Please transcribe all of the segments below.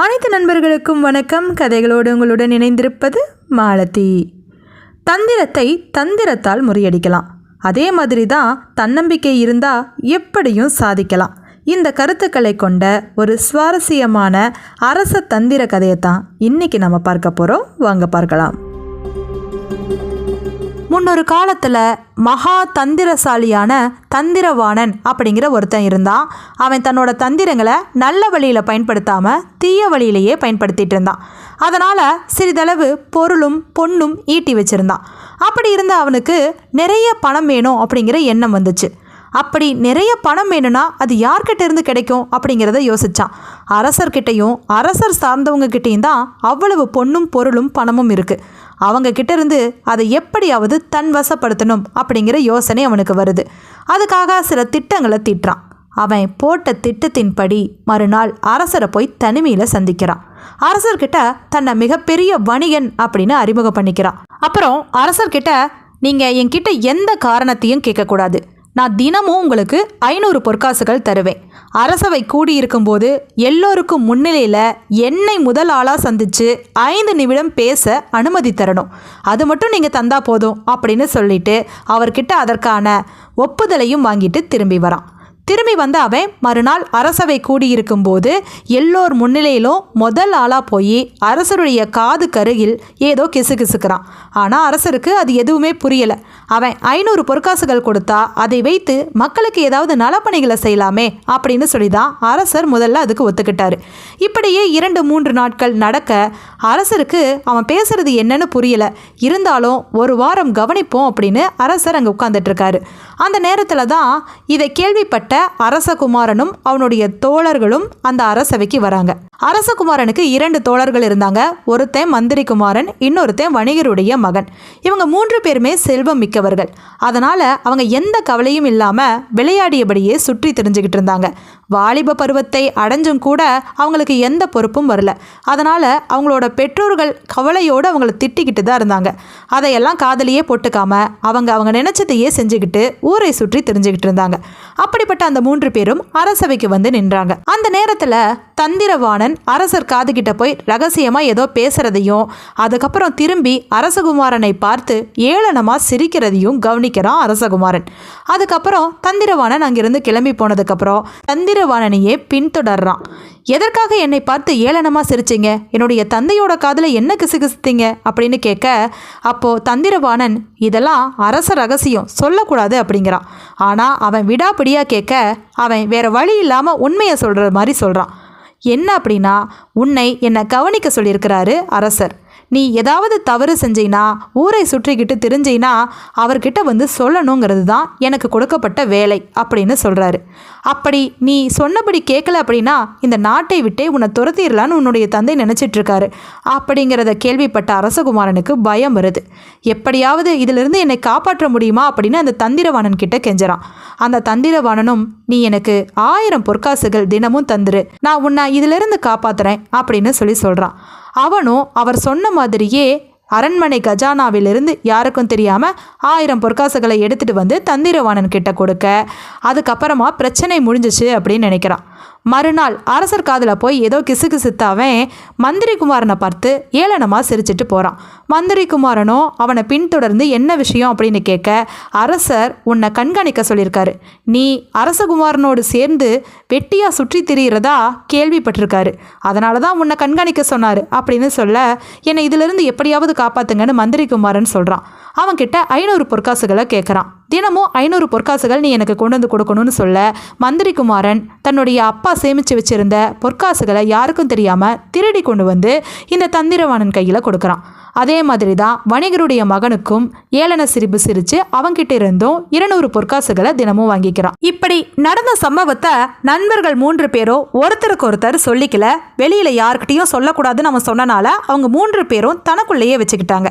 அனைத்து நண்பர்களுக்கும் வணக்கம். கதைகளோடு உங்களுடன் இணைந்திருப்பது மாலதி. தந்திரத்தை தந்திரத்தால் முறியடிக்கலாம். அதே மாதிரி தான் தன்னம்பிக்கை இருந்தால் எப்படியும் சாதிக்கலாம். இந்த கருத்துக்களை கொண்ட ஒரு சுவாரஸ்யமான அரச தந்திர கதையை தான் இன்றைக்கி நம்ம பார்க்க போகிறோம் வாங்க பார்க்கலாம். முன்னொரு காலத்தில் மகா தந்திரசாலியான தந்திரவாணன் அப்படிங்கிற ஒருத்தன் இருந்தான். அவன் தன்னோட தந்திரங்களை நல்ல வழியில் பயன்படுத்தாமல் தீய வழியிலேயே பயன்படுத்திட்டு இருந்தான். அதனால் சிறிதளவு பொருளும் பொண்ணும் ஈட்டி வச்சிருந்தான். அப்படி இருந்த அவனுக்கு நிறைய பணம் வேணும் அப்படிங்கிற எண்ணம் வந்துச்சு. அப்படி நிறைய பணம் வேணும்னா அது யார்கிட்ட இருந்து கிடைக்கும் அப்படிங்கிறத யோசிச்சான். அரசர்கிட்டையும் அரசர் சார்ந்தவங்க கிட்டேயும் தான் அவ்வளவு பொண்ணும் பொருளும் பணமும் இருக்குது அவங்க கிட்ட இருந்து அதை எப்படியாவது தன் வசப்படுத்தணும் அப்படிங்கிற யோசனை அவனுக்கு வருது. அதுக்காக சில திட்டங்களை தீட்டுறான். அவன் போட்ட திட்டத்தின்படி மறுநாள் அரசரை போய் தனிமையில் சந்திக்கிறான். அரசர்கிட்ட தன்னை மிகப்பெரிய வணிகன் அப்படின்னு அறிமுகம் பண்ணிக்கிறான். அப்புறம் அரசர்கிட்ட நீங்கள் என்கிட்ட எந்த காரணத்தையும் கேட்கக்கூடாது. நான் தினமும் உங்களுக்கு ஐநூறு பொற்காசுகள் தருவேன். அரசவை கூடியிருக்கும்போது எல்லோருக்கும் முன்னிலையில் என்னை முதல் ஆளாக சந்தித்து ஐந்து நிமிடம் பேச அனுமதி தரணும். அது மட்டும் நீங்கள் தந்தா போதும் அப்படின்னு சொல்லிட்டு அவர்கிட்ட அதற்கான ஒப்புதலையும் வாங்கிட்டு திரும்பி வரான். திரும்பி வந்த அவன் மறுநாள் அரசவை கூடியிருக்கும் போது எல்லோர் முன்னிலையிலும் முதல் ஆளாக போய் அரசருடைய காது கருகில் ஏதோ கிசு கிசுக்கிறான். ஆனால் அரசருக்கு அது எதுவுமே புரியலை. அவன் ஐநூறு பொற்காசுகள் கொடுத்தா அதை வைத்து மக்களுக்கு ஏதாவது நலப்பணிகளை செய்யலாமே அப்படின்னு சொல்லி தான் அரசர் முதல்ல அதுக்கு ஒத்துக்கிட்டாரு. இப்படியே இரண்டு மூன்று நாட்கள் நடக்க அரசருக்கு அவன் பேசுறது என்னன்னு புரியல. இருந்தாலும் ஒரு வாரம் கவனிப்போம் அப்படின்னு அரசர் அங்கே உட்கார்ந்துட்டு இருக்காரு. அந்த நேரத்தில் தான் இதை கேள்விப்பட்ட அரசகுமாரனும் அவனுடைய தோழர்களும் அந்த அரசவைக்கு வராங்க. அரசகுமாரனுக்கு இரண்டு தோழர்கள் இருந்தாங்க. ஒருத்தன் மந்திரி குமாரன் இன்னொருத்தன் வணிகருடைய மகன். இவங்க மூன்று பேருமே செல்வம் மிக்கவர்கள். அதனால அவங்க எந்த கவலையும் இல்லாம விளையாடியபடியே சுற்றி தெரிஞ்சுக்கிட்டு இருந்தாங்க. வாலிப பருவத்தை அடைஞ்சும் கூட அவங்களுக்கு எந்த பொறுப்பும் வரல. அதனால அவங்களோட பெற்றோர்கள் கவலையோடு அவங்கள திட்டிக்கிட்டு தான் இருந்தாங்க. அதையெல்லாம் காதலியே போட்டுக்காம அவங்க அவங்க நினைச்சதையே செஞ்சுக்கிட்டு ஊரை சுற்றி தெரிஞ்சுக்கிட்டு இருந்தாங்க. அப்படிப்பட்ட அந்த மூன்று பேரும் அரசவைக்கு வந்து நின்றாங்க. அந்த நேரத்தில் தந்திரவாணன் அரசர் காதுகிட்ட போய் ரகசியமா ஏதோ பேசுறதையும் அதுக்கப்புறம் திரும்பி அரசகுமாரனை பார்த்து ஏளனமாக சிரிக்கிறதையும் கவனிக்கிறான் அரசகுமாரன். அதுக்கப்புறம் தந்திரவாணன் அங்கிருந்து கிளம்பி போனதுக்கப்புறம் தந்திரவாணனையே பின்தொடர்றான். எதற்காக என்னை பார்த்து ஏளனமாக சிரிச்சிங்க? என்னுடைய தந்தையோட காதில் என்ன கிசுகிசுத்தீங்க? அப்படின்னு கேட்க அப்போது தந்திரவாணன் இதெல்லாம் அரச ரகசியம். சொல்லக்கூடாது அப்படிங்கிறான். ஆனால் அவன் விடாப்பிடியாக கேட்க அவன் வேற வழி இல்லாமல் உண்மையை சொல்கிற மாதிரி சொல்கிறான் என்ன அப்படின்னா உன்னை என்னை கவனிக்க சொல்லியிருக்கிறாரு அரசர். நீ ஏதாவது தவறு செஞ்சீனா ஊரை சுற்றிக்கிட்டு தெரிஞ்சினா அவர்கிட்ட வந்து சொல்லணுங்கிறது தான் எனக்கு கொடுக்கப்பட்ட வேலை அப்படின்னு சொல்கிறாரு அப்படி நீ சொன்னபடி கேட்கல அப்படின்னா இந்த நாட்டை விட்டே உன்னை துரத்திடலான்னு உன்னுடைய தந்தை நினச்சிட்ருக்காரு. அப்படிங்கிறத கேள்விப்பட்ட அரசகுமாரனுக்கு பயம் வருது. எப்படியாவது இதிலிருந்து என்னை காப்பாற்ற முடியுமா அப்படின்னு அந்த தந்திரவாணன் கிட்ட கெஞ்சறான். அந்த தந்திரவாணனும் நீ எனக்கு ஆயிரம் பொற்காசுகள் தினமும் தந்துரு. நான் உன்னை இதிலிருந்து காப்பாத்துறேன் அப்படின்னு சொல்லி சொல்கிறான் அவனும் அவர் சொன்ன மாதிரியே அரண்மனை கஜானாவிலிருந்து யாருக்கும் தெரியாமல் ஆயிரம் பொற்காசுகளை எடுத்துகிட்டு வந்து தந்திரவாணன் கிட்ட கொடுக்க. அதுக்கப்புறமா பிரச்சனை முடிஞ்சிச்சு அப்படின்னு நினைக்கிறான். மறுநாள் அரசர் காதில் போய் ஏதோ கிசு கிசுத்தாவன் மந்திரி குமாரனை பார்த்து ஏளனமாக சிரிச்சிட்டு போகிறான் மந்திரி குமாரனும் அவனை பின்தொடர்ந்து என்ன விஷயம் அப்படின்னு கேட்க அரசர் உன்னை கண்காணிக்க சொல்லியிருக்காரு. நீ அரசகுமாரனோடு சேர்ந்து வெட்டியாக சுற்றி திரியிறதா கேள்விப்பட்டிருக்காரு. அதனால தான் உன்னை கண்காணிக்க சொன்னார் அப்படின்னு சொல்ல என்னை இதிலிருந்து எப்படியாவது காப்பாத்துங்கன்னு மந்திரி குமாரன் சொல்கிறான் அவன்கிட்ட ஐநூறு பொற்காசுகளை கேட்குறான். தினமும் ஐநூறு பொற்காசுகள் நீ எனக்கு கொண்டு வந்து கொடுக்கணும்னு சொல்ல மந்திரி குமாரன் தன்னுடைய அப்பா சேமித்து வச்சிருந்த பொற்காசுகளை யாருக்கும் தெரியாமல் திருடி கொண்டு வந்து இந்த தந்திரவாணன் கையில் கொடுக்குறான். அதே மாதிரி தான் வணிகருடைய மகனுக்கும் ஏளன சிரிப்பு சிரித்து அவங்கிட்ட இருந்தும் இருநூறு பொற்காசுகளை தினமும் வாங்கிக்கிறான். இப்படி நடந்த சம்பவத்தை நண்பர்கள் மூன்று பேரும் ஒருத்தருக்கு ஒருத்தர் சொல்லிக்கல வெளியில் யாருக்கிட்டையும் சொல்லக்கூடாதுன்னு நம்ம சொன்னனால அவங்க மூன்று பேரும் தனக்குள்ளேயே வச்சுக்கிட்டாங்க.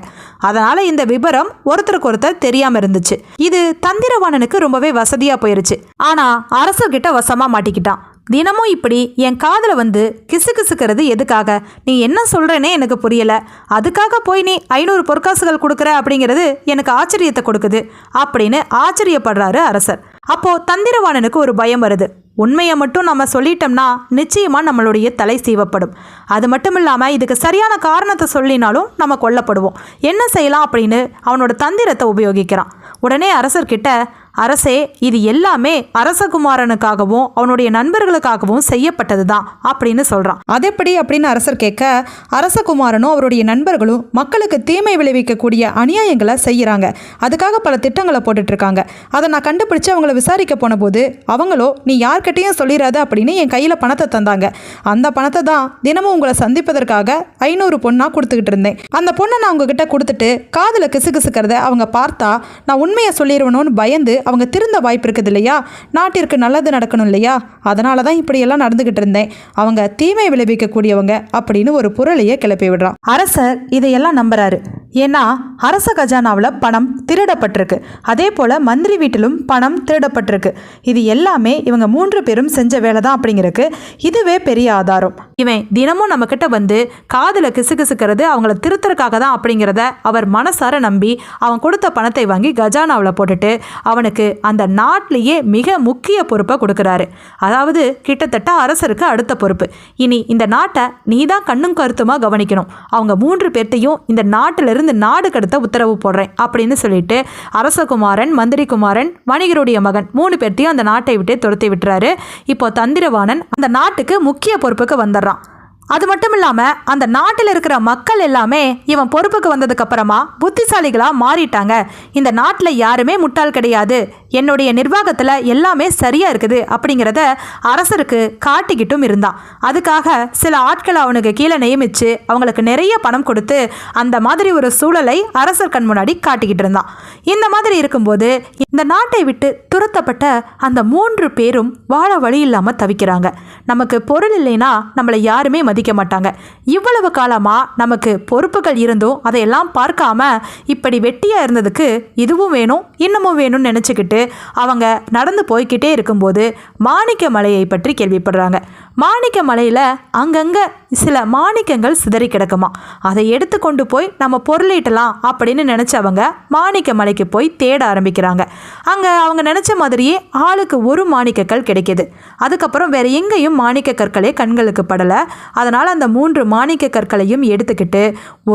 அதனால இந்த விபரம் ஒருத்தருக்கு ஒருத்தர் தெரியாம இருந்துச்சு. இது தந்திரவாணனுக்கு ரொம்பவே வசதியா போயிருச்சு. ஆனா அரசர்கிட்ட வசமா மாட்டிக்கிட்டான். தினமும் இப்படி என் காதில் வந்து கிசு கிசுக்கிறது எதுக்காக? நீ என்ன சொல்கிறேனே எனக்கு புரியல. அதுக்காக போய் நீ ஐநூறு பொற்காசுகள் கொடுக்குற அப்படிங்கிறது எனக்கு ஆச்சரியத்தை கொடுக்குது அப்படின்னு ஆச்சரியப்படுறாரு அரசர். அப்போ தந்திரவாணனுக்கு ஒரு பயம் வருது. உண்மையை மட்டும் நம்ம சொல்லிட்டோம்னா நிச்சயமாக நம்மளுடைய தலை சீவப்படும். அது மட்டும் இல்லாமல் இதுக்கு சரியான காரணத்தை சொல்லினாலும் நம்ம கொல்லப்படுவோம். என்ன செய்யலாம் அப்படின்னு அவனோட தந்திரத்தை உபயோகிக்கிறான். உடனே அரசர்கிட்ட அரசே இது எல்லாமே அரசகுமாரனுக்காகவும் அவனுடைய நண்பர்களுக்காகவும் செய்யப்பட்டது தான் அப்படின்னு சொல்கிறான் அதெப்படி? அப்படின்னு அரசர் கேட்க அரசகுமாரனும் அவருடைய நண்பர்களும் மக்களுக்கு தீமை விளைவிக்கக்கூடிய அநியாயங்களை செய்கிறாங்க அதுக்காக பல திட்டங்களை போட்டுட்டு இருக்காங்க அதை நான் கண்டுபிடிச்சு அவங்கள விசாரிக்க போன போது அவங்களோ நீ யார்கிட்டயும் சொல்லிடாத அப்படின்னு என் கையில் பணத்தை தந்தாங்க. அந்த பணத்தை தான் தினமும் உங்களை சந்திப்பதற்காக ஐநூறு பொண்ணா கொடுத்துக்கிட்டு இருந்தேன். அந்த பொண்ணை நான் உங்ககிட்ட கொடுத்துட்டு காதில் கிசுகிசுக்கிறத அவங்க பார்த்தா நான் உண்மையை சொல்லிடுவணும்னு பயந்து அவங்க திருந்த வாய்ப்பு இருக்குது இல்லையா நாட்டிற்கு நல்லது நடக்கணும் இல்லையா? அதனால தான் இப்படியெல்லாம் நடந்துக்கிட்டு இருந்தேன். அவங்க தீமை விளைவிக்கக்கூடியவங்க அப்படின்னு ஒரு புரளையை கிளப்பி விடுறான் அரசர் இதையெல்லாம் நம்புறாரு. ஏன்னா அரச கஜானாவில் பணம் திருடப்பட்டிருக்கு. அதே போல் மந்திரி வீட்டிலும் பணம் திருடப்பட்டிருக்கு. இது எல்லாமே இவங்க மூன்று பேரும் செஞ்ச வேலை தான் அப்படிங்கிறதுக்கு இதுவே பெரிய ஆதாரம். இவன் தினமும் நம்மக்கிட்ட வந்து காதில் கிசுகிசுக்கிறது அவங்கள திருத்தறக்காக தான் அப்படிங்கிறத அவர் மனசார நம்பி அவன் கொடுத்த பணத்தை வாங்கி கஜானாவில் போட்டுட்டு அவனுக்கு அந்த நாட்டிலேயே மிக முக்கிய பொறுப்பை கொடுக்குறாரு. அதாவது கிட்டத்தட்ட அரசருக்கு அடுத்த பொறுப்பு. இனி இந்த நாட்டை நீ தான் கண்ணும் கருத்துமாக கவனிக்கணும். அவங்க மூன்று பேர்த்தையும் இந்த நாட்டிலிருந்து நாடு கடத்த உத்தரவு போடுறேன் அப்படின்னு சொல்லிட்டு அரசகுமாரன் மந்திரிகுமாரன் வணிகருடைய மகன் மூணு பேர்த்தையும் அந்த நாட்டை விட்டு துரத்தி விட்டுறாரு. இப்போ தந்திரவாணன் அந்த நாட்டுக்கு முக்கிய பொறுப்புக்கு வந்துடுறான். அது மட்டும் இல்லாமல் அந்த நாட்டில் இருக்கிற மக்கள் எல்லாமே இவன் பொறுப்புக்கு வந்ததுக்கப்புறமா புத்திசாலிகளாக மாறிட்டாங்க. இந்த நாட்டில் யாருமே முட்டாள் கிடையாது. என்னுடைய நிர்வாகத்தில் எல்லாமே சரியாக இருக்குது அப்படிங்கிறத அரசருக்கு காட்டிக்கிட்டும் இருந்தான். அதுக்காக சில ஆட்களை அவனுக்கு கீழே நியமித்து அவங்களுக்கு நிறைய பணம் கொடுத்து அந்த மாதிரி ஒரு சூழலை அரசர் கண் முன்னாடி காட்டிக்கிட்டு இருந்தான். இந்த மாதிரி இருக்கும்போது இந்த நாட்டை விட்டு துரத்தப்பட்ட அந்த மூன்று பேரும் வாழ வழி இல்லாமல் தவிக்கிறாங்க. நமக்கு பொருள் இல்லைன்னா நம்மளை யாருமே மதிக்க மாட்டாங்க. இவ்வளவு காலமாக நமக்கு பொறுப்புகள் இருந்தும் அதையெல்லாம் பார்க்காம இப்படி வெட்டியாக இருந்ததுக்கு இதுவும் வேணும் இன்னமும் வேணும்னு நினச்சிக்கிட்டு அவங்க நடந்து போய்க்கிட்டே இருக்கும்போது மாணிக்க மலையை பற்றி கேள்விப்படுறாங்க. மாணிக்க மலையில் அங்கங்கே சில மாணிக்கங்கள் சிதறி கிடக்குமா. அதை எடுத்து கொண்டு போய் நம்ம பொருளீட்டலாம் அப்படின்னு நினச்சவங்க மாணிக்க மலைக்கு போய் தேட ஆரம்பிக்கிறாங்க. அங்கே அவங்க நினச்ச மாதிரியே ஆளுக்கு ஒரு மாணிக்கக்கல் கிடைக்கிது. அதுக்கப்புறம் வேற எங்கேயும் மாணிக்க கற்களே கண்களுக்கு படலை. அதனால் அந்த மூன்று மாணிக்க கற்களையும் எடுத்துக்கிட்டு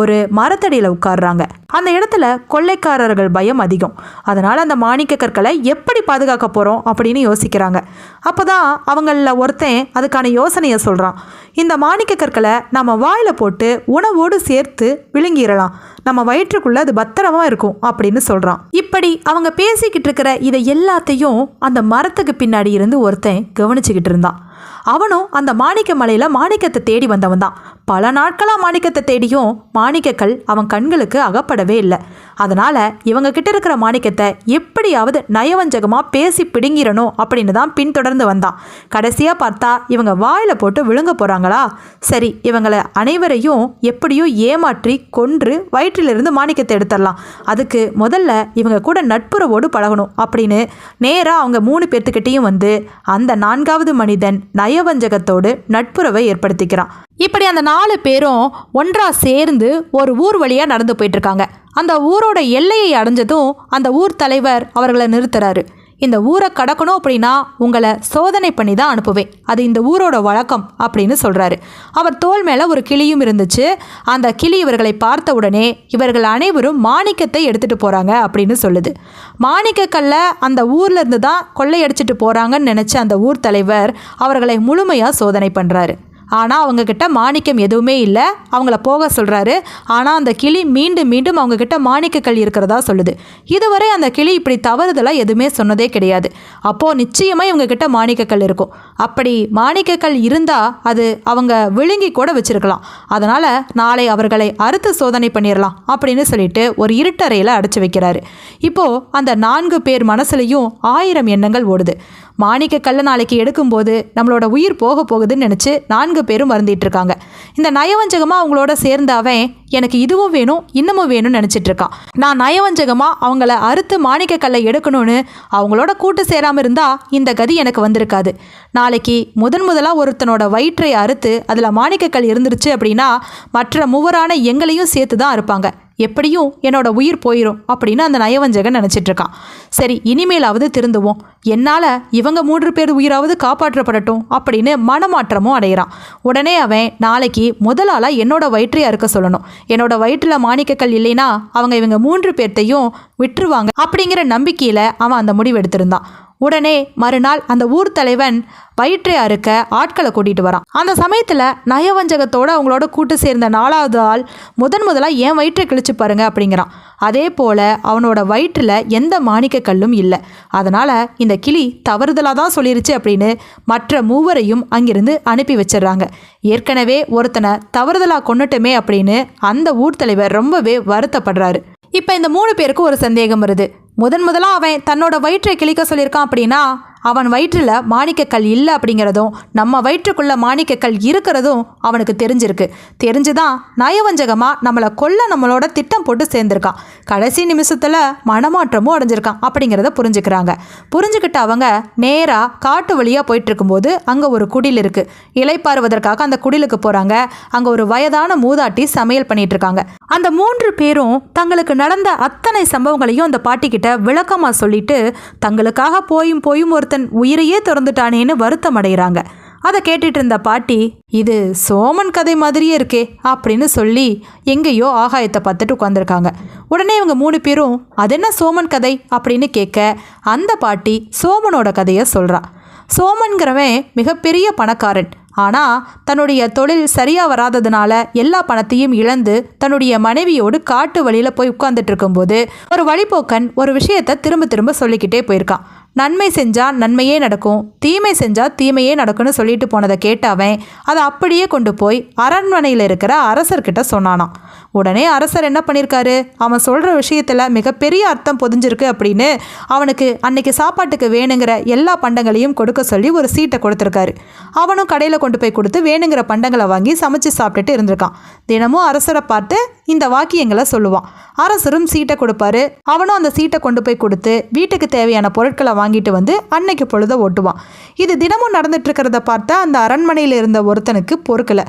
ஒரு மரத்தடியில் உட்கார்றாங்க. அந்த இடத்துல கொள்ளைக்காரர்கள் பயம் அதிகம். அதனால் அந்த மாணிக்க கற்களை எப்படி பாதுகாக்க போகிறோம் அப்படின்னு யோசிக்கிறாங்க. அப்போ தான் அவங்களில் ஒருத்தன் அதுக்கான யோசனையை சொல்கிறான் இந்த மாணிக்க கற்களை நம்ம வாயில் போட்டு உணவோடு சேர்த்து விழுங்கிடலாம் நம்ம வயிற்றுக்குள்ள அது பத்திரமா இருக்கும் அப்படின்னு சொல்கிறான் இப்படி அவங்க பேசிக்கிட்டு இருக்கிற இதை எல்லாத்தையும் அந்த மரத்துக்கு பின்னாடி இருந்து ஒருத்தன் கவனிச்சுக்கிட்டு இருந்தான். அவனும் அந்த மாணிக்க மலையில் மாணிக்கத்தை தேடி வந்தவன் தான். பல நாட்களாக மாணிக்கத்தை தேடியும் மாணிக்கக்கல் அவன் கண்களுக்கு அகப்படவே இல்லை. அதனால் இவங்க கிட்ட இருக்கிற மாணிக்கத்தை எப்படியாவது நயவஞ்சகமாக பேசி பிடுங்கிடணும் அப்படின்னு தான் பின்தொடர்ந்து வந்தான். கடைசியாக பார்த்தா இவங்க வாயில் போட்டு விழுங்க போகிறாங்களா சரி இவங்களை அனைவரையும் எப்படியும் ஏமாற்றி கொன்று வயிற்றிலிருந்து மாணிக்கத்தை எடுத்துடலாம். அதுக்கு முதல்ல இவங்க கூட நட்புறவோடு பழகணும் அப்படின்னு நேராக அவங்க மூணு பேர்த்துக்கிட்டேயும் வந்து அந்த நான்காவது மனிதன் நயவஞ்சகத்தோடு நட்புறவை ஏற்படுத்திக்கிறான். இப்படி அந்த நாலு பேரும் ஒன்றா சேர்ந்து ஒரு ஊர் வழியாக நடந்து போயிட்டு இருக்காங்க. அந்த ஊரோட எல்லையை அடைஞ்சதும் அந்த ஊர் தலைவர் அவர்களை நிறுத்துறாரு. இந்த ஊரை கடக்கணும் அப்படின்னா உங்களை சோதனை பண்ணி தான் அனுப்புவேன். அது இந்த ஊரோட வழக்கம் அப்படின்னு சொல்கிறாரு அவர் தோல் மேலே ஒரு கிளியும் இருந்துச்சு. அந்த கிளி இவர்களை பார்த்த உடனே இவர்கள் அனைவரும் மாணிக்கத்தை எடுத்துகிட்டு போகிறாங்க அப்படின்னு சொல்லுது. மாணிக்கக்கல்ல அந்த ஊர்லேருந்து தான் கொள்ளையடிச்சிட்டு போகிறாங்கன்னு நினச்ச அந்த ஊர் தலைவர் அவர்களை முழுமையாக சோதனை பண்ணுறாரு ஆனால் அவங்கக்கிட்ட மாணிக்கம் எதுவுமே இல்லை. அவங்கள போக சொல்கிறாரு ஆனால் அந்த கிளி மீண்டும் மீண்டும் அவங்கக்கிட்ட மாணிக்கக்கல் இருக்கிறதா சொல்லுது. இதுவரை அந்த கிளி இப்படி தவறுதலாக எதுவுமே சொன்னதே கிடையாது. அப்போது நிச்சயமாக இவங்கக்கிட்ட மாணிக்கக்கல் இருக்கும். அப்படி மாணிக்கக்கல் இருந்தால் அது அவங்க விழுங்கி கூட வச்சிருக்கலாம். அதனால் நாளை அவர்களை அறுத்து சோதனை பண்ணிடலாம் அப்படின்னு சொல்லிட்டு ஒரு இருட்டறையில் அடைச்சி வைக்கிறாரு. இப்போது அந்த நான்கு பேர் மனசுலையும் ஆயிரம் எண்ணங்கள் ஓடுது. மாணிக்க கல்ல நாளைக்கு எடுக்கும்போது நம்மளோட உயிர் போக போகுதுன்னு நினச்சி நான்கு பேரும் வருந்திட்டு இருக்காங்க. இந்த நயவஞ்சகமாக அவங்களோட சேர்ந்த அவன் எனக்கு இதுவும் வேணும் இன்னமும் வேணும்னு நினச்சிட்டு இருக்கான் நான் நயவஞ்சகமாக அவங்கள அறுத்து மாணிக்க கல்லை எடுக்கணும்னு அவங்களோட கூட்டு சேராமல் இருந்தால் இந்த கதி எனக்கு வந்திருக்காது. நாளைக்கு முதன் முதலாக ஒருத்தனோட வயிற்றை அறுத்து அதில் மாணிக்கக்கல் இருந்துருச்சு அப்படின்னா மற்ற மூவரான எங்களையும் சேர்த்து தான் இருப்பாங்க எப்படியும் என்னோட உயிர் போயிடும் அப்படின்னு அந்த நயவஞ்சகன் நினச்சிட்டு இருக்கான். சரி இனிமேலாவது திருந்துவோம். என்னால் இவங்க மூன்று பேர் உயிராவது காப்பாற்றப்படட்டும் அப்படின்னு மனமாற்றமும் அடைகிறான் உடனே அவன் நாளைக்கு முதலாளாக என்னோட வயிற்றை அறுக்க சொல்லணும். என்னோட வயிற்றில் மாணிக்கக்கல் இல்லைன்னா அவங்க இவங்க மூன்று பேர்த்தையும் விட்டுருவாங்க அப்படிங்கிற நம்பிக்கையில் அவன் அந்த முடிவு எடுத்திருந்தான். உடனே மறுநாள் அந்த ஊர் தலைவன் வயிற்றை அறுக்க ஆட்களை கூட்டிட்டு வரான். அந்த சமயத்தில் நயவஞ்சகத்தோடு அவங்களோட கூட்டு சேர்ந்த நாலாவது ஆள் முதன் முதலாக என் வயிற்றை கிழிச்சு பாருங்க அப்படிங்கிறான். அதே போல் அவனோட வயிற்றில் எந்த மாணிக்க கல்லும் இல்லை. அதனால் இந்த கிளி தவறுதலாக தான் சொல்லிருச்சு அப்படின்னு மற்ற மூவரையும் அங்கிருந்து அனுப்பி வச்சிடுறாங்க. ஏற்கனவே ஒருத்தனை தவறுதலாக கொண்டுட்டோமே அப்படின்னு அந்த ஊர் தலைவர் ரொம்பவே வருத்தப்படுறாரு. இப்போ இந்த மூணு பேருக்கு ஒரு சந்தேகம் வருது. முதன் முதலாக அவன் தன்னோட வயிற்றை கிழிக்க சொல்லியிருக்கான் அப்படின்னா அவன் வயிற்றில் மாணிக்கக்கல் இல்லை அப்படிங்கிறதும் நம்ம வயிற்றுக்குள்ளே மாணிக்கக்கல் இருக்கிறதும் அவனுக்கு தெரிஞ்சிருக்கு. தெரிஞ்சுதான் நயவஞ்சகமாக நம்மளை கொல்ல நம்மளோட திட்டம் போட்டு சேர்ந்துருக்கான். கடைசி நிமிஷத்தில் மனமாற்றமும் அடைஞ்சிருக்கான் அப்படிங்கிறத புரிஞ்சுக்கிறாங்க. புரிஞ்சுக்கிட்ட அவங்க நேராக காட்டு வழியாக போயிட்டுருக்கும்போது அங்கே ஒரு குடில் இருக்குது இலைப்பாறுவதற்காக அந்த குடிலுக்கு போகிறாங்க அங்கே ஒரு வயதான மூதாட்டி சமையல் பண்ணிட்டு இருக்காங்க அந்த மூன்று பேரும் தங்களுக்கு நடந்த அத்தனை சம்பவங்களையும் அந்த பாட்டிக்கிட்ட விளக்கமாக சொல்லிட்டு தங்களுக்காக போயும் போயும் ஒருத்தன் உயிரையே திறந்துட்டானேன்னு வருத்தம் அடைகிறாங்க அதை கேட்டுட்டு இருந்த பாட்டி இது சோமன் கதை மாதிரியே இருக்கே அப்படின்னு சொல்லி எங்கேயோ ஆகாயத்தை பார்த்துட்டு உட்காந்துருக்காங்க உடனே இவங்க மூணு பேரும் அது என்ன சோமன் கதை? அப்படின்னு கேட்க அந்த பாட்டி சோமனோட கதையை சொல்கிறா சோமன்கிறவன் மிகப்பெரிய பணக்காரன். ஆனால் தன்னுடைய தொழில் சரியாக வராததுனால எல்லா பணத்தையும் இழந்து தன்னுடைய மனைவியோடு காட்டு வழியில் போய் உட்கார்ந்துட்டு இருக்கும்போது ஒரு வழிபோக்கன் ஒரு விஷயத்தை திரும்ப திரும்ப சொல்லிக்கிட்டே போயிருக்கான். நன்மை செஞ்சால் நன்மையே நடக்கும் தீமை செஞ்சால் தீமையே நடக்கும்னு சொல்லிட்டு போனதை கேட்ட அவன் அதை அப்படியே கொண்டு போய் அரண்மனையில் இருக்கிற அரசர்கிட்ட சொன்னானான் உடனே அரசர் என்ன பண்ணியிருக்காரு அவன் சொல்கிற விஷயத்தில் மிகப்பெரிய அர்த்தம் பொதிஞ்சிருக்கு அப்படின்னு அவனுக்கு அன்னைக்கு சாப்பாட்டுக்கு வேணுங்கிற எல்லா பண்டங்களையும் கொடுக்க சொல்லி ஒரு சீட்டை கொடுத்துருக்காரு. அவனும் கடையில் கொண்டு போய் கொடுத்து வேணுங்கிற பண்டங்களை வாங்கி சமைச்சு சாப்பிட்டுட்டு இருந்திருக்கான். தினமும் அரசரை பார்த்து இந்த வாக்கியங்களை சொல்லுவான். அரசரும் சீட்டை கொடுப்பாரு. அவனும் அந்த சீட்டை கொண்டு போய் கொடுத்து வீட்டுக்கு தேவையான பொருட்களை வாங்கிட்டு வந்து அன்னைக்கு பொழுத ஓட்டுவான். இது தினமும் நடந்துட்டு இருக்கிறத பார்த்து அந்த அரண்மனையில் இருந்த ஒருத்தனுக்கு பொறுக்கல.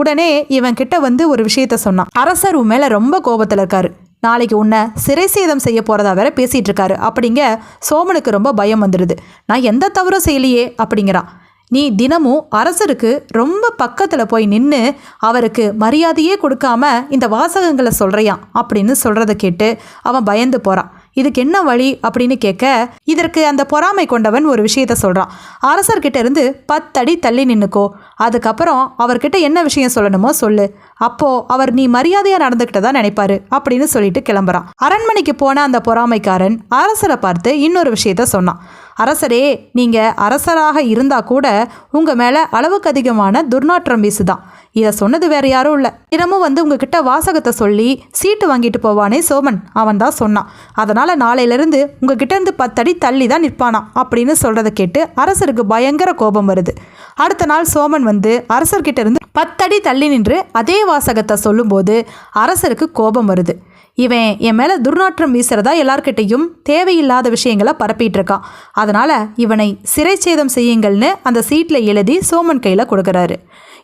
உடனே இவன் கிட்ட வந்து ஒரு விஷயத்த சொன்னான். அரசர் உன் மேல ரொம்ப கோபத்தில் இருக்காரு. நாளைக்கு உன்னை சிறை சேதம் செய்ய போறதா வேற பேசிட்டு இருக்காரு. அப்படிங்க சோமனுக்கு ரொம்ப பயம் வந்துடுது நான் எந்த தவறும் செய்யலையே அப்படிங்கிறான். நீ தினமும் அரசருக்கு ரொம்ப பக்கத்தில் போய் நின்று அவருக்கு மரியாதையே கொடுக்காம இந்த வாசகங்களை சொல்கிறியான் அப்படின்னு சொல்கிறத கேட்டு அவன் பயந்து போகிறான் இதுக்கு என்ன வழி அப்படின்னு கேட்க இதற்கு அந்த பொறாமை கொண்டவன் ஒரு விஷயத்த சொல்கிறான் அரசர்கிட்ட இருந்து பத்தடி தள்ளி நின்னுக்கோ அதுக்கப்புறம் அவர்கிட்ட என்ன விஷயம் சொல்லணுமோ சொல்லு. அப்போ அவர் நீ மரியாதையாக நடந்துக்கிட்டதா நினைப்பாரு? அப்படின்னு சொல்லிட்டு கிளம்புறான். அரண்மனைக்கு போன அந்த பொறாமைக்காரன் அரசரை பார்த்து இன்னொரு விஷயத்த சொன்னான். அரசரே நீங்க அரசராக இருந்தா கூட உங்க மேல அளவுக்கு அதிகமான துர்நாற்றம் வீசுதான். இதை சொன்னது வேற யாரும் இல்லை. தினமும் வந்து உங்ககிட்ட வாசகத்தை சொல்லி சீட்டு வாங்கிட்டு போவானே சோமன். அவன் தான் சொன்னான். அதனால நாளையிலேருந்து உங்ககிட்ட இருந்து பத்தடி தள்ளி தான் நிற்பானாம். அப்படின்னு சொல்றதை கேட்டு அரசருக்கு பயங்கர கோபம் வருது. அடுத்த நாள் சோமன் வந்து அரசர்கிட்ட இருந்து பத்தடி தள்ளி நின்று அதே வாசகத்தை சொல்லும்போது அரசருக்கு கோபம் வருது. இவன் என் மேலே துர்நாற்றம் வீசுறதா எல்லார்கிட்டையும் தேவையில்லாத விஷயங்களை பரப்பிட்டு இருக்கான் அதனால இவனை சிறைச்சேதம் செய்யுங்கள்னு அந்த சீட்டில் எழுதி சோமன் கையில் கொடுக்குறாரு.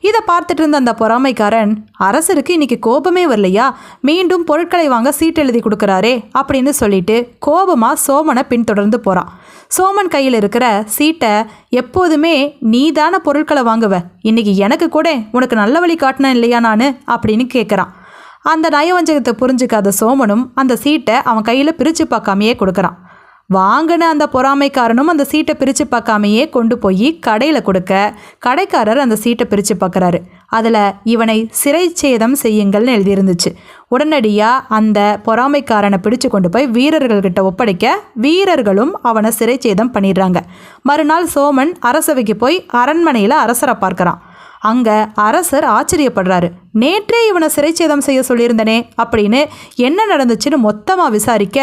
இதை பார்த்துட்டு இருந்த அந்த பொறாமைக்காரன் அரசருக்கு இன்னைக்கு கோபமே வரலையா? மீண்டும் பொருட்களை வாங்க சீட் எழுதி கொடுக்குறாரே அப்படின்னு சொல்லிட்டு கோபமா சோமனை பின்தொடர்ந்து போறான். சோமன் கையில் இருக்கிற சீட்டை எப்போதுமே நீதான பொருட்களை வாங்குவ. இன்னைக்கு எனக்கு கூட உனக்கு நல்ல வழி காட்டினேன் இல்லையா நான்? அப்படின்னு கேட்குறான் அந்த நயவஞ்சகத்தை புரிஞ்சுக்காத சோமனும் அந்த சீட்டை அவன் கையில் பிரித்து பார்க்காமையே கொடுக்குறான். வாங்கின அந்த பொறாமைக்காரனும் அந்த சீட்டை பிரித்து பார்க்காமையே கொண்டு போய் கடையில் கொடுக்க கடைக்காரர் அந்த சீட்டை பிரித்து பார்க்குறாரு. அதில் இவனை சிறைச்சேதம் செய்யுங்கள்னு எழுதியிருந்துச்சு. உடனடியாக அந்த பொறாமைக்காரனை பிடிச்சு கொண்டு போய் வீரர்கள்கிட்ட ஒப்படைக்க வீரர்களும் அவனை சிறைச்சேதம் பண்ணிடுறாங்க. மறுநாள் சோமன் அரசவைக்கு போய் அரண்மனையில் அரசரை பார்க்குறான். அங்கே அரசர் ஆச்சரியப்படுறாரு. நேற்றே இவனை சிறைச்சேதம் செய்ய சொல்லியிருந்தனே அப்படின்னு என்ன நடந்துச்சுன்னு மொத்தமாக விசாரிக்க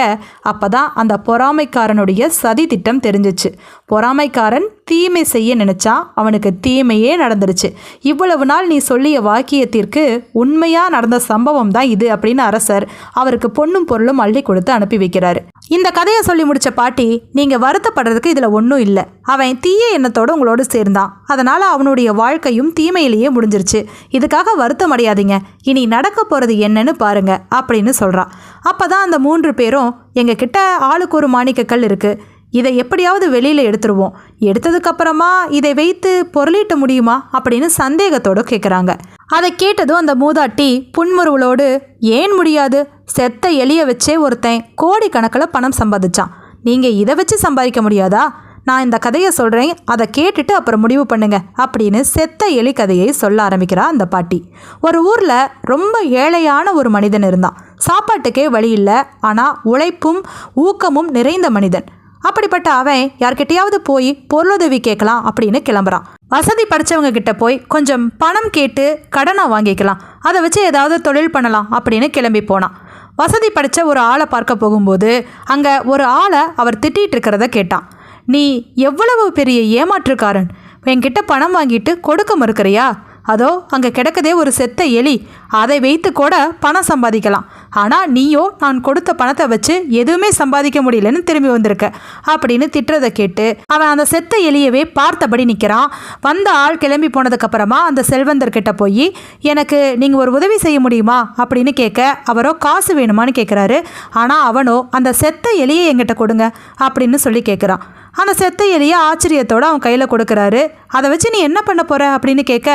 அப்போ தான் அந்த பொறாமைக்காரனுடைய சதி திட்டம் தெரிஞ்சிச்சு. பொறாமைக்காரன் தீமை செய்ய நினைச்சா அவனுக்கு தீமையே நடந்துருச்சு. இவ்வளவு நாள் நீ சொல்லிய வாக்கியத்திற்கு உண்மையாக நடந்த சம்பவம் தான் இது அப்படின்னு அரசர் அவருக்கு பொண்ணும் பொருளும் அள்ளி கொடுத்து அனுப்பி வைக்கிறாரு. இந்த கதையை சொல்லி முடிச்ச பாட்டி நீங்கள் வருத்தப்படுறதுக்கு இதில் ஒன்றும் இல்லை. அவன் தீய எண்ணத்தோடு உங்களோடு சேர்ந்தான். அதனால் அவனுடைய வாழ்க்கையும் தீமையிலேயே முடிஞ்சிருச்சு. இதுக்காக வருத்தம் அடையாதீங்க. இனி நடக்க போகிறது என்னன்னு பாருங்க அப்படின்னு சொல்கிறான் அப்போ தான் அந்த மூன்று பேரும் எங்கள் கிட்ட ஆளுக்கு ஒரு மாணிக்கக்கல் இருக்குது இதை எப்படியாவது வெளியில் எடுத்துருவோம். எடுத்ததுக்கப்புறமா இதை வைத்து பொருளீட்ட முடியுமா? அப்படின்னு சந்தேகத்தோடு கேட்குறாங்க அதை கேட்டதும் அந்த மூதாட்டி புன்முறுவலோடு ஏன் முடியாது? செத்த எலிய வச்சே ஒருத்தன் கோடிக்கணக்கில் பணம் சம்பாதிச்சான். நீங்கள் இதை வச்சு சம்பாதிக்க முடியாதா? நான் இந்த கதையை சொல்கிறேன் அதை கேட்டுட்டு அப்புறம் முடிவு பண்ணுங்க அப்படின்னு செத்த எலி கதையை சொல்ல ஆரம்பிக்கிறா அந்த பாட்டி. ஒரு ஊரில் ரொம்ப ஏழையான ஒரு மனிதன் இருந்தான். சாப்பாட்டுக்கே வழி இல்லை. ஆனால் உழைப்பும் ஊக்கமும் நிறைந்த மனிதன். அப்படிப்பட்ட அவன் யார்கிட்டயாவது போய் பொருளுதவி கேட்கலாம் அப்படின்னு கிளம்புறான். வசதி படித்தவங்க கிட்ட போய் கொஞ்சம் பணம் கேட்டு கடனை வாங்கிக்கலாம். அதை வச்சு ஏதாவது தொழில் பண்ணலாம் அப்படின்னு கிளம்பி போனான். வசதி படித்த ஒரு ஆளை பார்க்க போகும்போது அங்கே ஒரு ஆளை அவர் திட்டிகிட்டு இருக்கிறத கேட்டான். நீ எவ்வளவு பெரிய ஏமாற்றுக்காரன்? என்கிட்ட பணம் வாங்கிட்டு கொடுக்க மறுக்கிறியா? அதோ அங்கே கிடக்கதே ஒரு செத்த எலி. அதை வைத்து கூட பணம் சம்பாதிக்கலாம். ஆனால் நீயோ நான் கொடுத்த பணத்தை வச்சு எதுவுமே சம்பாதிக்க முடியலன்னு திரும்பி வந்திருக்க. அப்படின்னு திட்டுறதை கேட்டு அவன் அந்த செத்த எலியவே பார்த்தபடி நிற்கிறான் வந்த ஆள் கிளம்பி போனதுக்கப்புறமா அந்த செல்வந்தர்கிட்ட போய் எனக்கு நீங்கள் ஒரு உதவி செய்ய முடியுமா? அப்படின்னு கேட்க அவரோ காசு வேணுமான்னு கேட்குறாரு ஆனால் அவனோ அந்த செத்த எலியை எங்கிட்ட கொடுங்க. அப்படின்னு சொல்லி கேட்குறான் அந்த செத்த எலியை ஆச்சரியத்தோடு அவன் கையில் கொடுக்குறாரு. அதை வச்சு நீ என்ன பண்ண போகிற அப்படின்னு கேட்க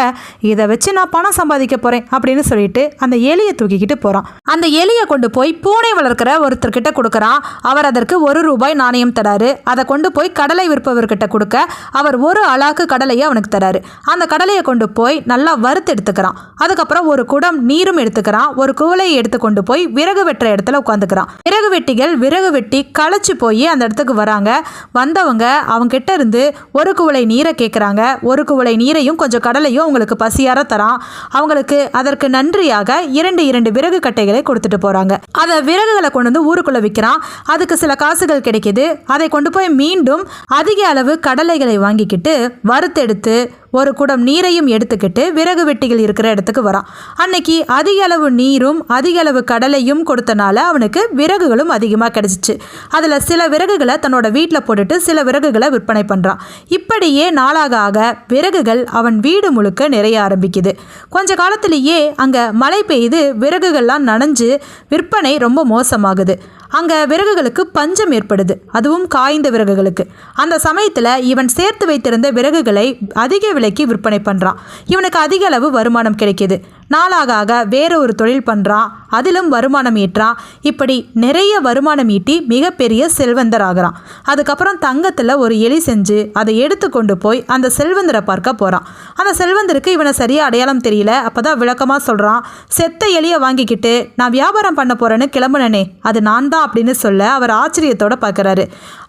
இதை வச்சு நான் பணம் சம்பாதிக்க போகிறேன் அப்படின்னு சொல்லிட்டு அந்த எலியை தூக்கிக்கிட்டு போகிறான் அந்த எலியை கொண்டு போய் பூனை வளர்க்குற ஒருத்தர்கிட்ட கொடுக்குறான். அவர் அதற்கு ஒரு ரூபாய் நாணயம் தராரு. அதை கொண்டு போய் கடலை விற்பவர்கிட்ட கொடுக்க அவர் ஒரு அலாக்கு கடலையை அவனுக்கு தராரு. அந்த கடலையை கொண்டு போய் நல்லா வறுத்து எடுத்துக்கிறான். அதுக்கப்புறம் ஒரு குடம் நீரும் எடுத்துக்கிறான். ஒரு குவலையை எடுத்து கொண்டு போய் விறகு வெட்டுற இடத்துல உட்காந்துக்கிறான். விறகு வெட்டிகள் விறகு வெட்டி களைச்சு போய் அந்த இடத்துக்கு வராங்க. வந்தவங்க அவங்க கிட்ட இருந்து ஒரு குவளை நீரை கேட்குறாங்க. ஒரு குவளை நீரையும் கொஞ்சம் கடலையும் அவங்களுக்கு பசியார தரான். அவங்களுக்கு அதற்கு நன்றியாக இரண்டு இரண்டு விறகு கட்டைகளை கொடுத்துட்டு போகிறாங்க அதை விறகுகளை கொண்டு வந்து ஊருக்குள்ளே விற்கிறான் அதுக்கு சில காசுகள் கிடைக்குது. அதை கொண்டு போய் மீண்டும் அதிக அளவு கடலைகளை வாங்கிக்கிட்டு வறுத்தெடுத்து ஒரு குடம் நீரையும் எடுத்துக்கிட்டு விறகு வெட்டிகள் இருக்கிற இடத்துக்கு வரான். அன்னைக்கு அதிக அளவு நீரும் அதிக அளவு கடலையும் கொடுத்தனால அவனுக்கு விறகுகளும் அதிகமாக கிடச்சிச்சு. அதில் சில விறகுகளை தன்னோட வீட்டில் போட்டுட்டு சில விறகுகளை விற்பனை பண்ணுறான் இப்படியே நாளாக ஆக விறகுகள் அவன் வீடு முழுக்க நிறைய ஆரம்பிக்குது. கொஞ்ச காலத்திலேயே அங்கே மழை பெய்து விறகுகள்லாம் நனைஞ்சு விற்பனை ரொம்ப மோசமாகுது. அங்கே விறகுகளுக்கு பஞ்சம் ஏற்படுது. அதுவும் காய்ந்த விறகுகளுக்கு. அந்த சமயத்தில் இவன் சேர்த்து வைத்திருந்த விறகுகளை அதிக விலைக்கு விற்பனை பண்ணுறான் இவனுக்கு அதிக அளவு வருமானம் கிடைக்கிது. நாளாக ஆக வேற ஒரு தொழில் பண்ணுறான் அதிலும் வருமானம் ஈட்டுறான் இப்படி நிறைய வருமானம் ஈட்டி மிகப்பெரிய செல்வந்தர் ஆகிறான் அதுக்கப்புறம் தங்கத்தில் ஒரு எலி செஞ்சு அதை எடுத்து கொண்டு போய் அந்த செல்வந்தரை பார்க்க போகிறான் அந்த செல்வந்தருக்கு இவனை சரியாக அடையாளம் தெரியல. அப்போ தான் விளக்கமாக சொல்கிறான் செத்த எலியை வாங்கிக்கிட்டு நான் வியாபாரம் பண்ண போகிறேன்னு கிளம்புனனே அது நான் தான் அப்படின்னு சொல்ல அவர் ஆச்சரியத்தோட பார்க்குறாரு.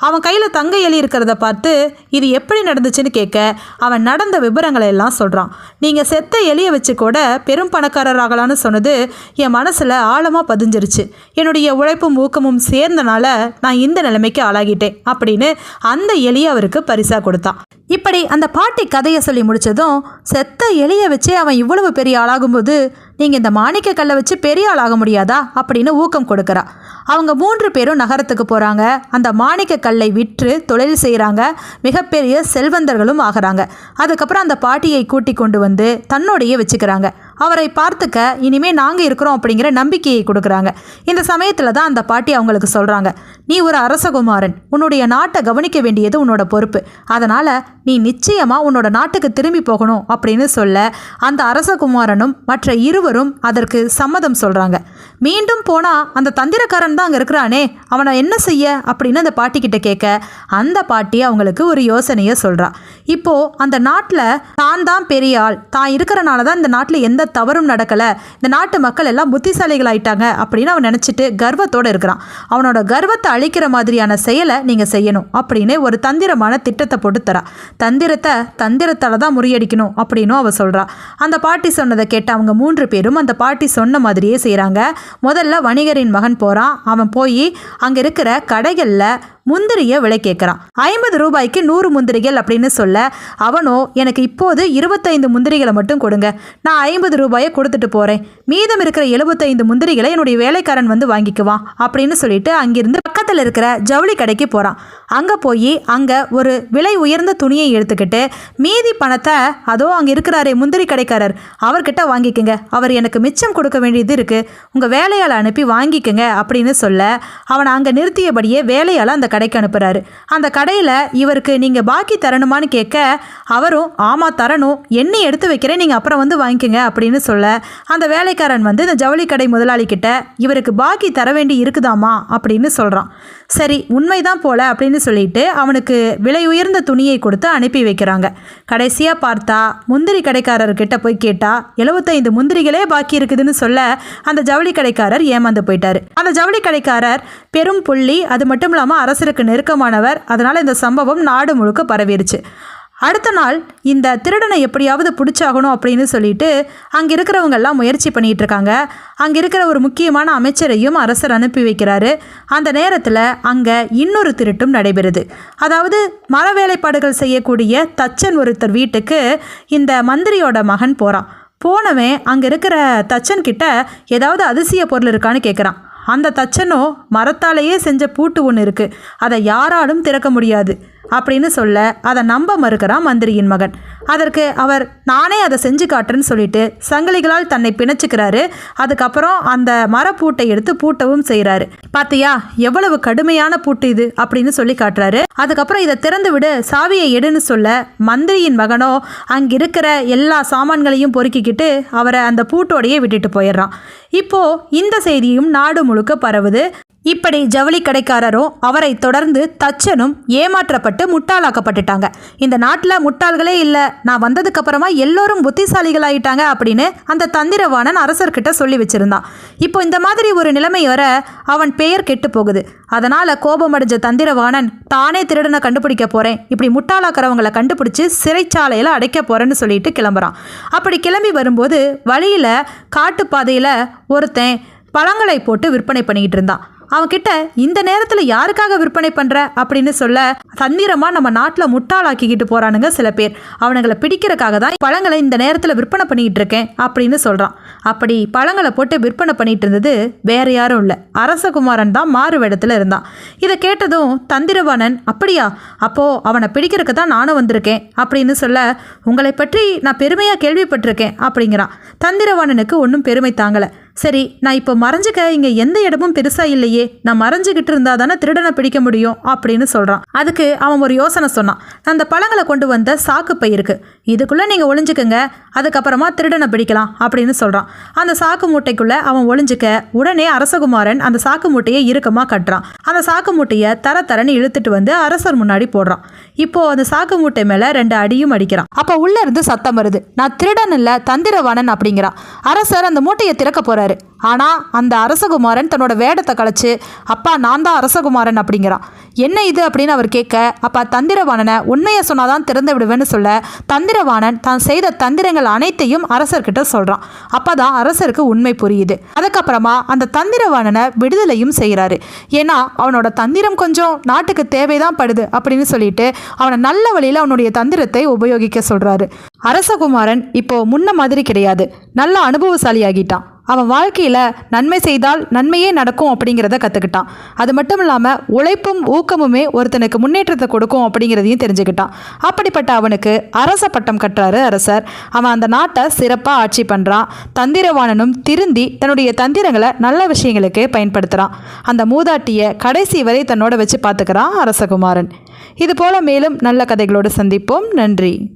அவன் கையில் தங்க எலி இருக்கிறத பார்த்து இது எப்படி நடந்துச்சுன்னு கேட்க அவன் நடந்த விபரங்களை எல்லாம் சொல்கிறான் நீங்கள் செத்த எலியை வச்சு கூட பெரும் பணக்காரராகலான்னு சொன்னது என் மனசில் ஆழமாக பதிஞ்சிருச்சு. என்னுடைய உழைப்பும் ஊக்கமும் சேர்ந்தனால நான் இந்த நிலைமைக்கு ஆளாகிட்டேன் அப்படின்னு அந்த எலி அவருக்கு பரிசாக கொடுத்தான். இப்படி அந்த பாட்டி கதையை சொல்லி முடிச்சதும் செத்த எலியை வச்சே அவன் இவ்வளவு பெரிய ஆளாகும்போது நீங்கள் இந்த மாணிக்க கல்லை வச்சு பெரிய ஆளாக முடியாதா அப்படின்னு ஊக்கம் கொடுக்குறா. அவங்க மூன்று பேரும் நகரத்துக்கு போகிறாங்க அந்த மாணிக்க கல்லை விற்று தொழில் செய்கிறாங்க மிகப்பெரிய செல்வந்தர்களும் ஆகிறாங்க. அதுக்கப்புறம் அந்த பாட்டியை கூட்டி கொண்டு வந்து தன்னோடையே வச்சுக்கிறாங்க. அவரை பார்த்துக்க இனிமே நாங்கள் இருக்கிறோம் அப்படிங்கிற நம்பிக்கையை கொடுக்குறாங்க. இந்த சமயத்தில் தான் அந்த பாட்டி அவங்களுக்கு சொல்கிறாங்க நீ ஒரு அரசகுமாரன். உன்னுடைய நாட்டை கவனிக்க வேண்டியது உன்னோட பொறுப்பு. அதனால் நீ நிச்சயமாக உன்னோட நாட்டுக்கு திரும்பி போகணும் அப்படின்னு சொல்ல அந்த அரசகுமாரனும் மற்ற இருவரும் அதற்கு சம்மதம் சொல்கிறாங்க மீண்டும் போனால் அந்த தந்திரக்காரன் தான் அங்கே இருக்கிறானே அவனை என்ன செய்ய? அப்படின்னு அந்த பாட்டிக்கிட்ட கேட்க அந்த பாட்டி அவங்களுக்கு ஒரு யோசனையை சொல்கிறா இப்போது அந்த நாட்டில் தான் தான் பெரிய ஆள் தான் இருக்கிறனால தான் இந்த நாட்டில் எந்த தவறும் நடக்கலை இந்த நாட்டு மக்கள் எல்லாம் புத்திசாலிகள் ஆயிட்டாங்க அப்படின்னு அவன் நினச்சிட்டு கர்வத்தோடு இருக்கிறான். அவனோட கர்வத்தை அழிக்கிற மாதிரியான செயலை நீங்கள் செய்யணும் அப்படின்னு ஒரு தந்திரமான திட்டத்தை போட்டு தரா. தந்திரத்தை தந்திரத்தால் தான் முறியடிக்கணும் அப்படின்னும் அவ சொல்கிறா அந்த பாட்டி சொன்னதை கேட்டு அவங்க மூன்று பேரும் அந்த பாட்டி சொன்ன மாதிரியே செய்கிறாங்க முதல்ல வணிகரின் மகன் போகிறான் அவன் போய் அங்கே இருக்கிற கடைகளில் முந்திரியை விலை கேட்குறான். ஐம்பது ரூபாய்க்கு நூறு முந்திரிகள் அப்படின்னு சொல்ல அவனோ எனக்கு இப்போது இருபத்தைந்து முந்திரிகளை மட்டும் கொடுங்க. நான் ஐம்பது ரூபாயை கொடுத்துட்டு போகிறேன் மீதம் இருக்கிற எழுபத்தைந்து முந்திரிகளை என்னுடைய வேலைக்காரன் வந்து வாங்கிக்குவான் அப்படின்னு சொல்லிட்டு அங்கிருந்து பக்கத்தில் இருக்கிற ஜவுளி கடைக்கு போகிறான் அங்கே போய் அங்கே ஒரு விலை உயர்ந்த துணியை எடுத்துக்கிட்டு மீதி பணத்தை அதோ அங்கே இருக்கிறாரே முந்திரி கடைக்காரர் அவர்கிட்ட வாங்கிக்கோங்க. அவர் எனக்கு மிச்சம் கொடுக்க வேண்டியது இருக்குது உங்கள் வேலையால் அனுப்பி வாங்கிக்கங்க அப்படின்னு சொல்ல அவனை அங்கே நிறுத்தியபடியே வேலையால் அந்த கடை கடைக்கு அனுப்புகிறாரு அந்த கடையில் இவருக்கு நீங்கள் பாக்கி தரணுமான்னு கேட்க அவரும் ஆமாம் தரணும். எண்ணி எடுத்து வைக்கிறேன். நீங்கள் அப்புறம் வந்து வாங்கிக்கோங்க அப்படின்னு சொல்ல அந்த வேலைக்காரன் வந்து இந்த ஜவுளி கடை முதலாளிக்கிட்ட இவருக்கு பாக்கி தர வேண்டி இருக்குதாமா அப்படின்னு சொல்கிறான் சரி உண்மைதான் போல அப்படின்னு சொல்லிட்டு அவனுக்கு விலை உயர்ந்த துணியை கொடுத்து அனுப்பி வைக்கிறாங்க. கடைசியாக பார்த்தா முந்திரி கடைக்காரர்கிட்ட போய் கேட்டா எழுபத்தைந்து முந்திரிகளே பாக்கி இருக்குதுன்னு சொல்ல அந்த ஜவுளி கடைக்காரர் ஏமாந்து போயிட்டார். அந்த ஜவுளி கடைக்காரர் பெரும் புள்ளி அது மட்டும் இல்லாமல் அரசருக்கு நெருக்கமானவர் அதனால் இந்த சம்பவம் நாடு முழுக்க பரவிருச்சு. அடுத்த நாள் இந்த திருடனை எப்படியாவது பிடிச்சாகணும் அப்படின்னு சொல்லிட்டு அங்கே இருக்கிறவங்கெல்லாம் முயற்சி பண்ணிகிட்டு இருக்காங்க. அங்கே இருக்கிற ஒரு முக்கியமான அமைச்சரையும் அரசர் அனுப்பி வைக்கிறாரு. அந்த நேரத்தில் அங்கே இன்னொரு திருட்டும் நடைபெறுது. அதாவது மர வேலைப்பாடுகள் செய்யக்கூடிய தச்சன் ஒருத்தர் வீட்டுக்கு இந்த மந்திரியோட மகன் போகிறான் போனவன் அங்கே இருக்கிற தச்சன் கிட்ட ஏதாவது அதிசய பொருள் இருக்கான்னு கேட்குறான் அந்த தச்சனோ மரத்தாலேயே செஞ்ச பூட்டு ஒன்று இருக்குது அதை யாராலும் திறக்க முடியாது. அப்படின்னு சொல்ல அதை நம்ப மறுக்கிறான் மந்திரியின் மகன். அதற்கு அவர் நானே அதை செஞ்சு காட்டுறேன்னு சொல்லிட்டு சங்கிலிகளால் தன்னை பிணைச்சிக்கிறாரு. அதுக்கப்புறம் அந்த மரப்பூட்டை எடுத்து பூட்டவும் செய்கிறாரு பார்த்தியா எவ்வளவு கடுமையான பூட்டு இது அப்படின்னு சொல்லி காட்டுறாரு. அதுக்கப்புறம் இதை திறந்து விடு சாவியை எடுன்னு சொல்ல மந்திரியின் மகனோ அங்கே இருக்கிற எல்லா சாமான்களையும் பொறுக்கிக்கிட்டு அவரை அந்த பூட்டோடையே விட்டுட்டு போயிடுறான். இப்போ இந்த செய்தியும் நாடு முழுக்க பரவுது. இப்படி ஜவுளி கடைக்காரரும் அவரை தொடர்ந்து தச்சனும் ஏமாற்றப்பட்டு முட்டாளாக்கப்பட்டுட்டாங்க. இந்த நாட்டில் முட்டாள்களே இல்லை நான் வந்ததுக்கு அப்புறமா எல்லோரும் புத்திசாலிகளாயிட்டாங்க அப்படின்னு அந்த தந்திரவாணன் அரசர்கிட்ட சொல்லி வச்சிருந்தான். இப்போ இந்த மாதிரி ஒரு நிலைமை வர அவன் பெயர் கெட்டு போகுது. அதனால கோபமடைஞ்ச தந்திரவாணன் தானே திருடனை கண்டுபிடிக்க போறேன். இப்படி முட்டாளாக்கிறவங்களை கண்டுபிடிச்சு சிறைச்சாலையில் அடைக்க போறேன்னு சொல்லிட்டு கிளம்புறான். அப்படி கிளம்பி வரும்போது வழியில காட்டுப்பாதையில் ஒருத்தன் பழங்களை போட்டு விற்பனை பண்ணிக்கிட்டு இருந்தான். அவன்கிட்ட இந்த நேரத்தில் யாருக்காக விற்பனை பண்ணுற அப்படின்னு சொல்ல தந்திரமாக நம்ம நாட்டில் முட்டாளாக்கிக்கிட்டு போகிறானுங்க சில பேர். அவனுங்களை பிடிக்கிறக்காக தான் பழங்களை இந்த நேரத்தில் விற்பனை பண்ணிக்கிட்டு இருக்கேன் அப்படின்னு சொல்கிறான் அப்படி பழங்களை போட்டு விற்பனை பண்ணிட்டு இருந்தது வேற யாரும் இல்லை. அரசகுமாரன் தான் மாறு இடத்துல இருந்தான். இதை கேட்டதும் தந்திரவாணன் அப்படியா? அப்போது அவனை பிடிக்கிறதுக்கு தான் நானும் வந்திருக்கேன் அப்படின்னு சொல்ல உங்களை பற்றி நான் பெருமையாக கேள்விப்பட்டிருக்கேன் அப்படிங்கிறான். தந்திரவாணனுக்கு ஒன்றும் பெருமை தாங்கலை. சரி நான் இப்போ மறைஞ்சுக்க இங்கே எந்த இடமும் பெருசாக இல்லையே நான் மறைஞ்சுக்கிட்டு இருந்தா தானே திருடனை பிடிக்க முடியும் அப்படின்னு சொல்கிறான் அதுக்கு அவன் ஒரு யோசனை சொன்னான். அந்த பழங்களை கொண்டு வந்த சாக்கு பை இருக்குது இதுக்குள்ளே நீங்கள் ஒளிஞ்சுக்கங்க அதுக்கப்புறமா திருடனை பிடிக்கலாம் அப்படின்னு சொல்கிறான் அந்த சாக்கு மூட்டைக்குள்ளே அவன் ஒளிஞ்சிக்க உடனே அரசகுமாரன் அந்த சாக்கு மூட்டையை இறுக்கமாக கட்டுறான். அந்த சாக்கு மூட்டையை தர தரன்னு இழுத்துட்டு வந்து அரசர் முன்னாடி போடுறான். இப்போ அந்த சாக்கு மூட்டை மேலே ரெண்டு அடியும் அடிக்கிறான். அப்போ உள்ளே இருந்து சத்தம் வருது. நான் திருடன் இல்லை தந்திரவாணன் அப்படிங்கிறான். அரசர் அந்த மூட்டையை திறக்க சொல்கிறாரு ஆனால் அந்த அரசகுமாரன் தன்னோட வேடத்தை கலைச்சு அப்பா நான் தான் அரசகுமாரன் அப்படிங்கிறான். என்ன இது? அப்படின்னு அவர் கேட்க அப்பா தந்திரவாணனை உண்மையை சொன்னாதான் திறந்து விடுவேன்னு சொல்ல தந்திரவாணன் தான் செய்த தந்திரங்கள் அனைத்தையும் அரசர்கிட்ட சொல்கிறான் அப்போ தான் அரசருக்கு உண்மை புரியுது. அதுக்கப்புறமா அந்த தந்திரவாணனை விடுதலையும் செய்கிறாரு ஏன்னா அவனோட தந்திரம் கொஞ்சம் நாட்டுக்கு தேவைதான் படுது அப்படின்னு சொல்லிட்டு அவனை நல்ல வழியில் அவனுடைய தந்திரத்தை உபயோகிக்க சொல்கிறாரு அரசகுமாரன் இப்போ முன்ன மாதிரி கிடையாது. நல்ல அனுபவசாலி ஆகிட்டான் அவன் வாழ்க்கையில் நன்மை செய்தால் நன்மையே நடக்கும் அப்படிங்கிறத கற்றுக்கிட்டான் அது மட்டும் இல்லாமல் உழைப்பும் ஊக்கமுமே ஒருத்தனுக்கு முன்னேற்றத்தை கொடுக்கும் அப்படிங்கிறதையும் தெரிஞ்சுக்கிட்டான். அப்படிப்பட்ட அவனுக்கு அரச பட்டம் கட்டுறாரு அரசர். அவன் அந்த நாட்டை சிறப்பாக ஆட்சி பண்ணுறான் தந்திரவாணனும் திருந்தி தன்னுடைய தந்திரங்களை நல்ல விஷயங்களுக்கு பயன்படுத்துகிறான் அந்த மூதாட்டியை கடைசி வரை தன்னோட வச்சு பார்த்துக்கிறான் அரசகுமாரன். இது போல மேலும் நல்ல கதைகளோடு சந்திப்போம். நன்றி.